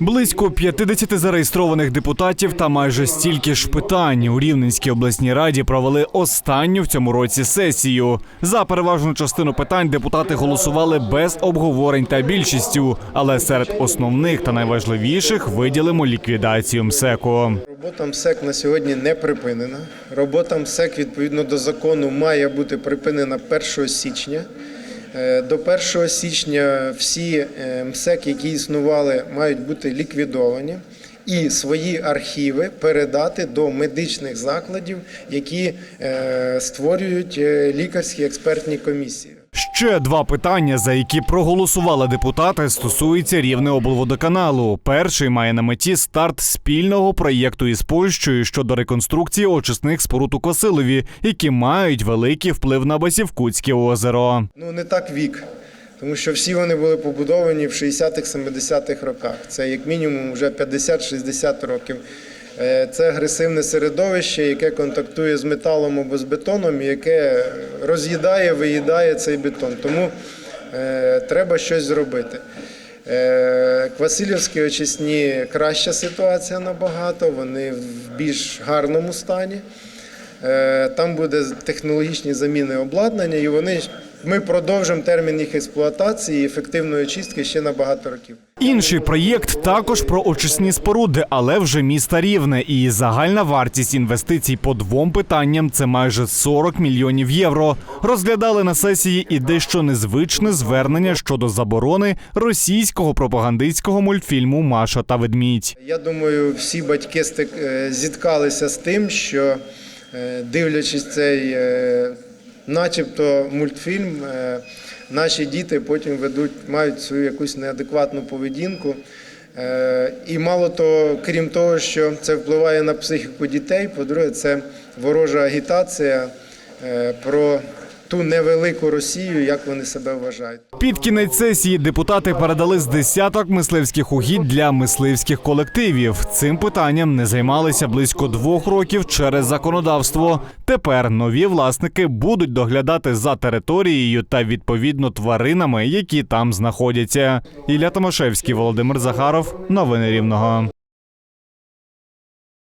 Близько 50 зареєстрованих депутатів та майже стільки ж питань у Рівненській обласній раді провели останню в цьому році сесію. За переважну частину питань депутати голосували без обговорень та більшістю, але серед основних та найважливіших виділимо ліквідацію МСЕКу. Робота МСЕК на сьогодні не припинена. Робота МСЕК відповідно до закону має бути припинена 1 січня. Е, До 1 січня всі е, МСЕК, які існували, мають бути ліквідовані і свої архіви передати до медичних закладів, які е, створюють лікарські експертні комісії. Ще два питання, за які проголосували депутати, стосуються Рівнеоблводоканалу. Перший має на меті старт спільного проєкту із Польщею щодо реконструкції очисних споруд у Косилові, які мають великий вплив на Басівкутське озеро. Ну не так вік, тому що всі вони були побудовані в 60-х, 70-х роках. Це як мінімум вже 50-60 років. Е, Це агресивне середовище, яке контактує з металом або з бетоном, яке роз'їдає, виїдає цей бетон. Тому е, треба щось зробити. Е, Квасилівські очисні краща ситуація набагато, вони в більш гарному стані. Е, Там буде технологічні заміни обладнання, і вони ми продовжимо термін їх експлуатації і ефективної очистки ще на багато років. Інший проєкт також про очисні споруди, але вже міста Рівне. І загальна вартість інвестицій по двом питанням це майже 40 мільйонів євро. Розглядали на сесії і дещо незвичне звернення щодо заборони російського пропагандистського мультфільму Маша та ведмідь. Я думаю, всі батьки е, зіткалися з тим, що дивлячись цей, е, начебто, мультфільм, е, наші діти потім ведуть, мають свою якусь неадекватну поведінку. Е, І мало того, крім того, що це впливає на психіку дітей, по-друге, це ворожа агітація е, про ту невелику Росію, як вони себе вважають. Під кінець сесії депутати передали з десяток мисливських угідь для мисливських колективів. Цим питанням не займалися близько двох років через законодавство. Тепер нові власники будуть доглядати за територією та відповідно тваринами, які там знаходяться. Ілля Томашевський, Володимир Захаров. Новини Рівного.